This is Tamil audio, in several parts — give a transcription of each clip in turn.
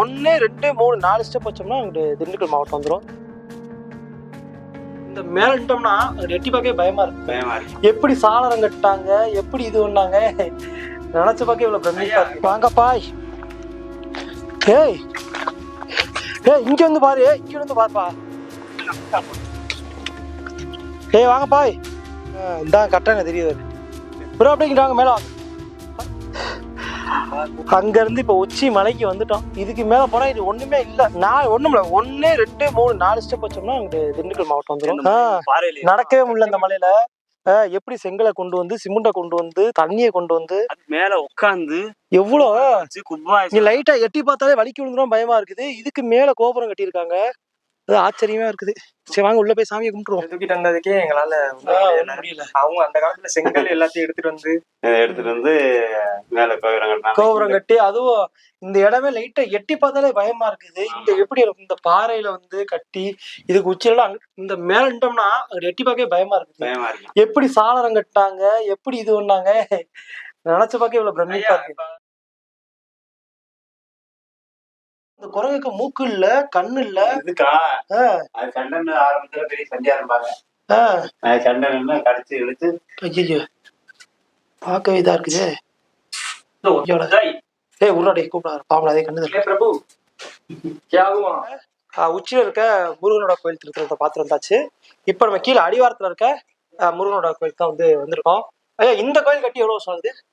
ஒன்று ரெண்டு மூணு நாலு ஸ்டெப் வச்சோம்னா அங்கிட்டு திண்டுக்கல் மாவட்டம் வந்துடும் இந்த மேல நிட்டோம்னா அங்கிட்டு எட்டி பார்க்கவே பயமா இருக்கு. பயமா இருக்கு. எப்படி சாளரம் கட்டாங்க எப்படி இது பண்ணாங்க? நினைச்ச பார்க்க இவ்வளவு பிரமிப்பா இருக்கு. வாங்க பாய். ஏய் ஏய் இங்க வந்து பாரு. இங்க வந்து பாருப்பா. ஏய் வாங்க பாய் இந்த கட்டாங்க தெரியுது. ப்ரோ அப்படிங்கிட்டு வாங்க மேல வாங்க. அங்க இருந்து இப்ப உச்சி மலைக்கு வந்துட்டோம். இதுக்கு மேல போனா இது ஒண்ணுமே இல்ல. நான் ஒண்ணும் இல்ல. ஒண்ணு ரெண்டு மூணு நாலு ஸ்டெப் வச்சோம்னா அங்கிட்டு திண்டுக்கல் மாவட்டம் வந்துடும் நடக்கவே முடியல இந்த மலையில. எப்படி செங்கலை கொண்டு வந்து சிமெண்ட்டை கொண்டு வந்து தண்ணியை கொண்டு வந்து. மேல உட்கார்ந்து எவ்வளோ? நீ லைட்டா எட்டி பார்த்தாலே வலிக்கு விழுந்துரும் பயமா இருக்குது. இதுக்கு மேல கோபுரம் கட்டியிருக்காங்க. அது ஆச்சரியமா இருக்குது. சரி வாங்க உள்ள போய் சாமியை கும்பிட்டுருவோம். தூக்கிட்டு வந்ததுக்கே எங்களால முடியல. அவங்க அந்த காலத்துல செங்கல் எல்லாத்தையும் எடுத்துட்டு வந்து எடுத்துட்டு வந்து மேல கோபுரம் கோபுரம் கட்டி அதுவும் இந்த இடமே லைட்டா எட்டி பார்த்தாலே பயமா இருக்குது. இந்த எப்படி? இந்த பாறையில வந்து கட்டி இதுக்கு உச்சியில அங்க இந்த மேல நிட்டோம்னா அங்க எட்டி பார்க்கவே பயமா இருக்குது. பயமா இருக்கு. எப்படி சாளரம் கட்டாங்க எப்படி இது பண்ணாங்க? நினைச்ச பார்க்க இவ்வளவு பிரமிப்பா இருக்கு. இந்த குரங்குக்கு மூக்கு இல்ல கண்ணு இல்ல. இதுக்கா அது சண்டன் ஆரம்பத்துல பெரிய சண்டையா இருப்பாங்க சண்டன் கடிச்சு இழுத்து ஐயோ பார்க்கவே இதா இருக்குது. ஏய் உருளாடே கூப்பிடாரு அதே கண்ணு. பிரபு. உச்சியில இருக்க முருகனோட கோயில் திருத்தலத்தை பார்த்து வந்தாச்சு. இப்போ நம்ம கீழே அடிவாரத்துல இருக்க முருகனோட கோயில் தான் வந்து வந்திருக்கோம். ஐயா இந்த கோயில் கட்டி எவ்வளவு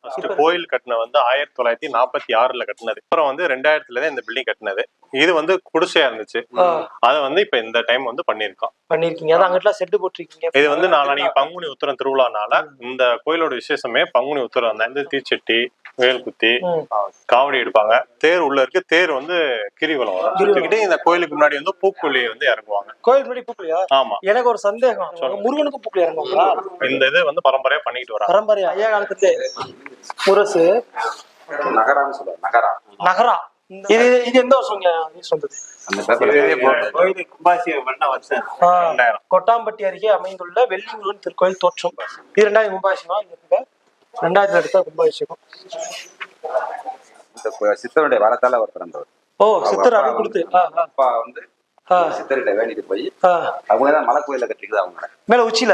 ஃபர்ஸ்ட் கோயில் கட்டின வந்து ஆயிரத்தி தொள்ளாயிரத்தி நாற்பத்தி ஆறுல கட்டினது. அப்புறம் வந்து ரெண்டாயிரத்துல தான் இந்த பில்டிங் கட்டினது. இது வந்து குடிசையா இருந்துச்சு. அதை வந்து இப்ப இந்த டைம் வந்து பண்ணிருக்கோம் பண்ணிருக்கீங்க அதான் அங்கிட்டலாம் செட்டு போட்டிருக்கீங்க இது வந்து நாளானிக்கு பங்குனி உத்திரம் திருவிழானால இந்த கோயிலோட விசேஷமே பங்குனி உத்திரம் தான். இந்த தீச்சட்டி வேல்குத்தி ம். காவடி எடுப்பாங்க. தேர் உள்ள இருக்கு. தேர் வந்து கிரிவலம் வரும். சுத்திக்கிட்டு இந்த கோயிலுக்கு முன்னாடி வந்து பூக்குழியை வந்து இறங்குவாங்க. கோயில் முன்னாடி பூக்கலையா ஆமா. எனக்கு ஒரு சந்தேகம். முருகனுக்கும் பூக்கலையா இறங்குவாங்களா? இந்த இது வந்து பரம்பரையா பண்ணிட்டு வராங்க. பரம்பரை ஐயா காலத்துல முரசு. நகரான்னு சொல்லுவாங்க நகரா. நகரா. இது இது எந்த வருஷம் ரெண்டாயிரம். கொட்டாம்பட்டி அருகே அமைந்துள்ள வெள்ளி முருகன் திருக்கோயில் தோற்றம். இது ரெண்டாயிரம் கும்பாபிஷேகம்? ரெண்டாயிரத்துல எடுத்த கும்பாபிஷேகம். சித்தருடைய வரத்தால அவர் பிறந்தவர். ஓ சித்தர் அருள் கொடுத்து அப்பா வந்து சித்தர்கிட்ட வேண்டிட்டு போய். அவங்க தான் மலை கோயில கட்டிக்குது அவங்க மேல உச்சியில.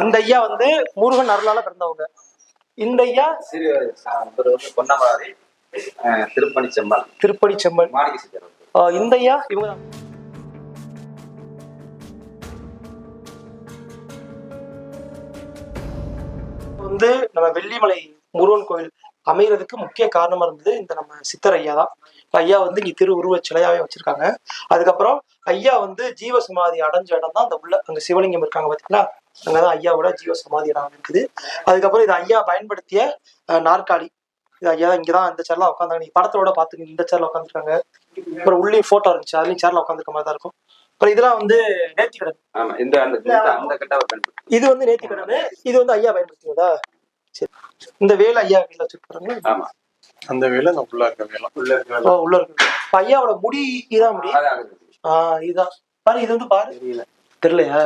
இந்த ஐயா வந்து முருகன் அருளால பிறந்தவங்க. இந்த ஐயா பொன்னமராதி திருப்பணி செம்மல். திருப்படி செம்மன் மாணிக்க சித்தர். இந்த ஐயா இவங்க. வந்து நம்ம வெள்ளிமலை முருகன் கோயில் அமைகிறதுக்கு முக்கிய காரணமா இருந்தது இந்த நம்ம சித்தர் ஐயா தான். ஐயா வந்து இங்க திரு உருவ சிலையாவே வச்சிருக்காங்க. அதுக்கப்புறம் ஐயா வந்து ஜீவ சமாதி அடைஞ்ச இடம் தான் அந்த உள்ள அங்க சிவலிங்கம் இருக்காங்க பாத்தீங்களா? அங்கதான் ஐயாவோட ஜீவ சமாதி இடம் இருக்குது. அதுக்கப்புறம் இது ஐயா பயன்படுத்திய நாற்காலி. இது ஐயா இங்கதான் இந்த சேர்ல உட்காந்தாங்க நீங்க படத்தோட பாத்துங்க இந்த சேர்ல உட்காந்துருக்காங்க அப்புறம் உள்ளே போட்டோ இருந்துச்சு அதுலயும் சேர்ல உட்காந்துருக்க மாதிரி தான் இருக்கும். அப்புறம் இதெல்லாம் வந்து அவர் பயன்படுத்தி இது வந்து நேர்த்திக்கடன் இது வந்து ஐயா பயன்படுத்தினதா? சரி இந்த வேலை ஐயா வீட்டுல வச்சிருக்காங்க ஆமா. அந்த வேலை அந்த உள்ள இருக்க வேலை. உள்ள இருக்கிற ஓ, உள்ள இருக்கு இப்ப ஐயாவோட முடி இதான் முடி. ஆஹ் இதுதான் பாரு இது வந்து பாரு. தெரியல. தெரியலையா?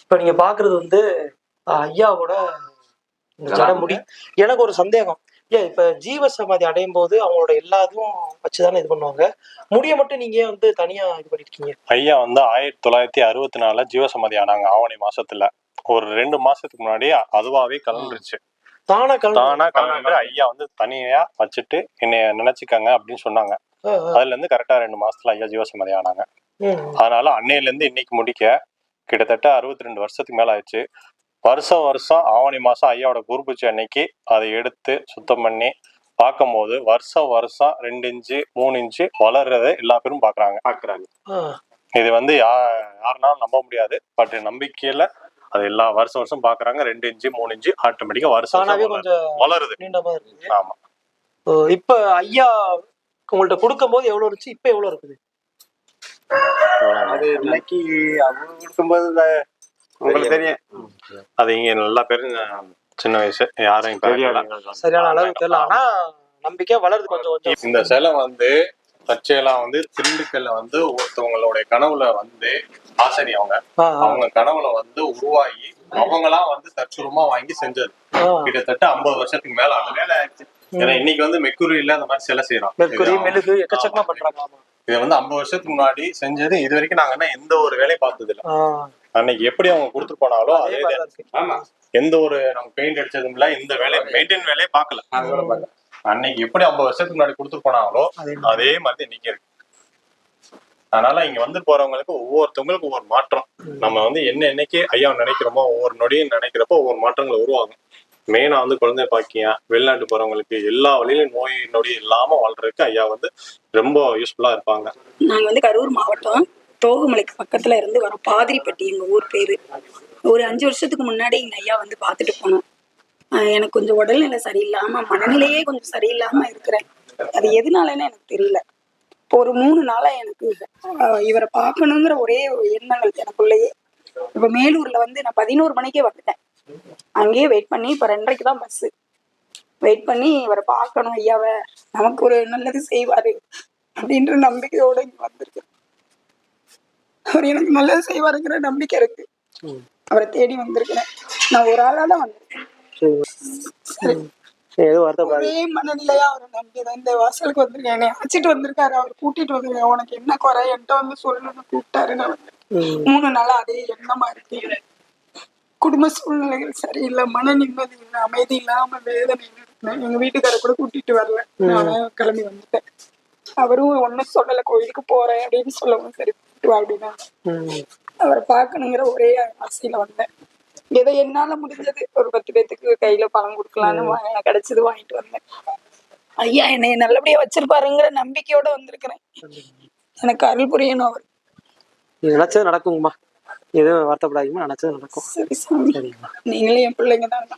இப்ப நீங்க பாக்குறது வந்து ஐயாவோட இந்த ஜட முடி எனக்கு ஒரு சந்தேகம். ஏன் இப்ப ஜீவ சமாதி அடையும் போது அவங்களோட எல்லாத்தையும் வச்சுதானே இது பண்ணுவாங்க? முடிய மட்டும் நீங்க வந்து தனியா இது பண்ணிருக்கீங்க? ஐயா வந்து ஆயிரத்தி தொள்ளாயிரத்தி அறுபத்தி நாலுல ஜீவசமாதி ஆனாங்க ஆவணி மாசத்துல. ஒரு ரெண்டு மாசத்துக்கு முன்னாடி அதுவாவே கலந்துருச்சு. தானா கலந்து தானா கலந்து ஐயா வந்து தனியா வச்சுட்டு என்னைய நினைச்சுக்கங்க அப்படின்னு சொன்னாங்க. அதுல இருந்து கரெக்டா ரெண்டு மாசத்துல ஐயா ஜீவசமாதி ஆனாங்க. அதனால அன்னையில இருந்து இன்னைக்கு முடிக்க கிட்டத்தட்ட அறுபத்தி ரெண்டு வருஷத்துக்கு மேல ஆயிடுச்சு. வருஷம் வருஷம் ஆவணி மாசம் ஐயாவோட குருபூச்சி அன்னைக்கு அதை எடுத்து சுத்தம் பண்ணி பார்க்கும்போது வருஷம் வருஷம் ரெண்டு இன்ச்சு மூணு இன்ச்சு வளர்றதை எல்லா பேரும் பாக்குறாங்க. பாக்குறாங்க. இது வந்து யா யாருனாலும் நம்ப முடியாது. பட் நம்பிக்கையில அது எல்லா வருஷம் வருஷம் பாக்குறாங்க. ரெண்டு இன்ச்சு மூணு இன்ச்சு ஆட்டோமேட்டிக்கா வருஷம் வளருது. ஆமா. இப்ப ஐயா உங்கள்ட்ட கொடுக்கும் போது எவ்வளவு இருந்துச்சு? இப்ப எவ்வளவு இருக்குது? அது இன்னைக்கு அவங்க கொடுக்கும்போது உங்களுக்கு தெரியும். அது இங்க நல்லா பேரு சின்ன வயசு. யாரும். சரியான அளவு தெரியல. ஆனா நம்பிக்கை வளருது கொஞ்சம் கொஞ்சம். இந்த சிலை வந்து தற்செயலா வந்து திண்டுக்கல்ல வந்து ஒருத்தவங்களுடைய கனவுல வந்து ஆசிரியர் அவங்க அவங்க கனவுல வந்து உருவாகி அவங்களா வந்து தற்சூரமா வாங்கி செஞ்சது. கிட்டத்தட்ட ஐம்பது வருஷத்துக்கு மேல ஆகுது. ஏன்னா இன்னைக்கு வந்து மெக்குரியில அந்த மாதிரி சிலை செய்யறோம் மெர்க்குரி இது மெழுகு எக்கச்சக்கமா பண்றாங்க. ஆமா. இதை வந்து ஐம்பது வருஷத்துக்கு முன்னாடி செஞ்சது. இது வரைக்கும் நாங்க என்ன எந்த ஒரு வேலையும் பார்த்தது இல்ல அன்னைக்கு எப்படி அவங்க கொடுத்துட்டு போனாலோ அதே அதே ஆமா. எந்த ஒரு நம்ம பெயிண்ட் அடிச்சதும் இல்ல இந்த வேலையை மெயின்டைன் வேலையே பார்க்கல. அது பார்க்க அன்னைக்கு எப்படி ஐம்பது வருஷத்துக்கு முன்னாடி கொடுத்துட்டு போனாங்களோ அதே அதே மாதிரி இன்னைக்கு இருக்கு. அதனால இங்க வந்து போறவங்களுக்கு ஒவ்வொருத்தவங்களுக்கு ஒவ்வொரு மாற்றம். நம்ம வந்து என்ன என்னைக்கு ஐயா நினைக்கிறோமோ ஒவ்வொரு நொடியும் நினைக்கிறப்போ ஒவ்வொரு மாற்றங்கள் உருவாகும். மெயினா வந்து குழந்தை பாக்கியம் வெளிநாட்டு போறவங்களுக்கு எல்லா வழியிலும் நோய் நொடி இல்லாம வாழ்றதுக்கு ஐயா வந்து ரொம்ப யூஸ்ஃபுல்லா இருப்பாங்க. நாங்க வந்து கரூர் மாவட்டம் தோகுமலைக்கு பக்கத்துல இருந்து வரோம். பாதிரிப்பட்டி எங்க ஊர் பேரு. ஒரு அஞ்சு வருஷத்துக்கு முன்னாடி எங்க ஐயா வந்து பார்த்துட்டு போனோம். ஆஹ் எனக்கு கொஞ்சம் உடல்நிலை சரியில்லாம மனநிலையே கொஞ்சம் சரியில்லாம இருக்கிறேன். அது எதனாலன்னு எனக்கு தெரியல. ஒரு மூணு நாளா எனக்கு இவரை பார்க்கணுங்கிற ஒரே எண்ணங்கள் எனக்குள்ளேயே. இப்ப மேலூர்ல வந்து நான் பதினோரு மணிக்கே வந்துட்டேன். அங்கேயே வெயிட் பண்ணி இப்ப ரெண்டரைக்கு தான் பஸ் வெயிட் பண்ணி இவரை பார்க்கணும் ஐயாவை. நமக்கு ஒரு நல்லது செய்வாரு அப்படின்ற நம்பிக்கையோட இங்க வந்திருக்கு அவர் எனக்கு நல்லது செய்வாருங்கிற நம்பிக்கை இருக்கு. அவரை தேடி வந்திருக்கிறேன். நான் ஒரு ஆளா தான் வந்திருக்கேன். சரி. எதுவும் வருத்தப்படாது ஒரே மனநிலையா அவரை நம்பி தான் இந்த வாசலுக்கு வந்திருக்கேன். என்னை அழைச்சிட்டு வந்திருக்காரு. அவர் கூட்டிட்டு வந்திருக்கேன். உனக்கு என்ன குறை? என்கிட்ட வந்து சொல்லணும்னு கூப்பிட்டாரு நான். மூணு நாளா அதே எண்ணமா இருக்கு குடும்ப சூழ்நிலைகள் சரியில்லை. மன நிம்மதி இல்லை. அமைதி இல்லாம வேதனை எங்க வீட்டுக்காரர் கூட கூட்டிட்டு வரல. நானே கிளம்பி வந்துட்டேன். அவரும் ஒன்னும் சொல்லல. கோயிலுக்கு போறேன் அப்படின்னு சொல்லவும் சரி. கூட்டிட்டு வா அப்படின்னா. அவரை பார்க்கணுங்கிற ஒரே ஆசையில வந்தேன். ஏதோ என்னால முடிஞ்சது. ஒரு பத்து பேத்துக்கு கையில பணம் கொடுக்கலான்னு கிடைச்சது வாங்கிட்டு வந்தேன். ஐயா என்னை நல்லபடியா வச்சிருப்பாருங்கிற நம்பிக்கையோட வந்திருக்கிறேன். எனக்கு அருள் புரியணும் அவர். நினைச்சது நடக்குங்கம்மா. எதுவும் வருத்தப்படாதீங்கம்மா நினைச்சது நடக்கும். சரி சாமி. சரிங்கம்மா. நீங்களே என் பிள்ளைங்க தான்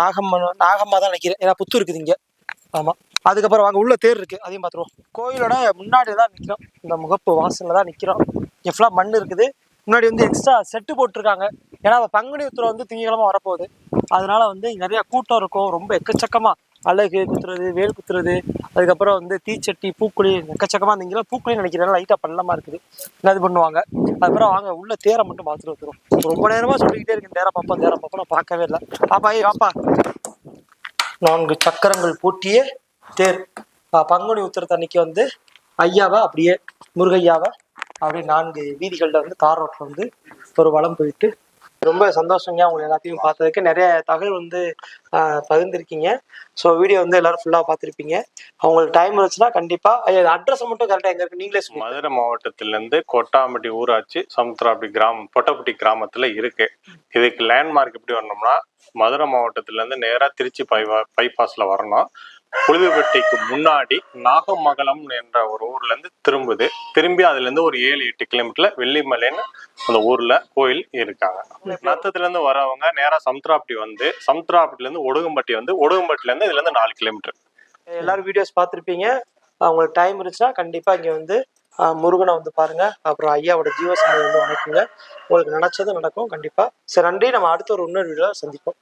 நாகம்மா நாகம்மா தான் நினைக்கிறேன். ஏன்னா புத்து இருக்குது இங்கே. ஆமாம் அதுக்கப்புறம் வாங்க உள்ள தேர் இருக்குது அதையும் பார்த்துருவோம். கோயிலோட முன்னாடி தான் நிற்கிறோம் இந்த முகப்பு வாசலில் தான் நிற்கிறோம் இங்க மண் இருக்குது. முன்னாடி வந்து எக்ஸ்ட்ரா செட்டு போட்டிருக்காங்க. ஏன்னா பங்குனி உத்திரம் வந்து திங்கக்கிழமை வரப்போகுது. அதனால வந்து இங்க நிறைய கூட்டம் இருக்கும். ரொம்ப எக்கச்சக்கமாக அழகு குத்துறது வேல் குத்துறது அதுக்கப்புறம் வந்து தீச்சட்டி பூக்குழி எக்கச்சக்கமா இருந்தீங்களா பூக்குழின்னு நினைக்கிறேன் லைட்டாக பள்ளமா இருக்குது. எல்லாம் இது பண்ணுவாங்க? அதுக்கப்புறம் வாங்க உள்ள தேரை மட்டும் பார்த்துட்டு வந்துடும் ரொம்ப நேரமா சொல்லிக்கிட்டே இருக்கு தேரை பார்ப்போம் தேரை பார்ப்போம் நான் பார்க்கவே இல்லை. பாப்பா ஏய் பாப்பா நான்கு சக்கரங்கள் பூட்டிய தேர் பங்குனி பங்குனி உத்திரத்தன்னைக்கு வந்து ஐயாவை அப்படியே முருகையாவை அப்படியே நான்கு வீதிகளில் வந்து தார் ரோட்டில் வந்து ஒரு வளம் போயிட்டு ரொம்ப சந்தோஷங்க உங்களை எல்லாத்தையும் பார்த்ததுக்கு. நிறைய தகவல் வந்து பகிர்ந்துருக்கீங்க. ஸோ வீடியோ வந்து எல்லாரும் ஃபுல்லாக பார்த்துருப்பீங்க. அவங்களுக்கு டைம் இருந்துச்சுன்னா கண்டிப்பாக அட்ரஸ் மட்டும் கரெக்டாக எங்கே இருக்கு? நீங்களே மதுரை மாவட்டத்திலேருந்து கொட்டாம்பட்டி ஊராட்சி சமுத்திராப்பட்டி கிராமம் பொட்டப்பட்டி கிராமத்தில் இருக்கு. இதுக்கு லேண்ட்மார்க் எப்படி வரணும்னா மதுரை மாவட்டத்திலேருந்து நேராக திருச்சி பைவா பைபாஸில் வரணும். புழுதுப்பட்டிக்கு முன்னாடி நாகமங்கலம் என்ற ஒரு ஊர்ல இருந்து திரும்புது. திரும்பி அதுல இருந்து ஒரு ஏழு எட்டு கிலோமீட்டர்ல வெள்ளிமலைன்னு அந்த ஊர்ல கோயில் இருக்காங்க. நத்தத்துல இருந்து வரவங்க நேரா சமுத்திராப்பட்டி வந்து சமுத்திராப்பட்டில இருந்து ஒடுகம்பட்டி வந்து ஒடுகம்பட்டில இருந்து இதுல இருந்து நாலு கிலோமீட்டர் எல்லாரும் வீடியோஸ் பார்த்துருப்பீங்க. உங்களுக்கு டைம் இருந்துச்சுன்னா கண்டிப்பாக இங்கே வந்து முருகனை வந்து பாருங்க. அப்புறம் ஐயாவோட ஜீவசமாதி வந்து வணக்குங்க உங்களுக்கு நினைச்சது நடக்கும் கண்டிப்பாக சரி நன்றி. நம்ம அடுத்த ஒரு இன்னொரு வீடியோவில் சந்திப்போம்.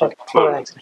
சரி தேங்க்ஸ்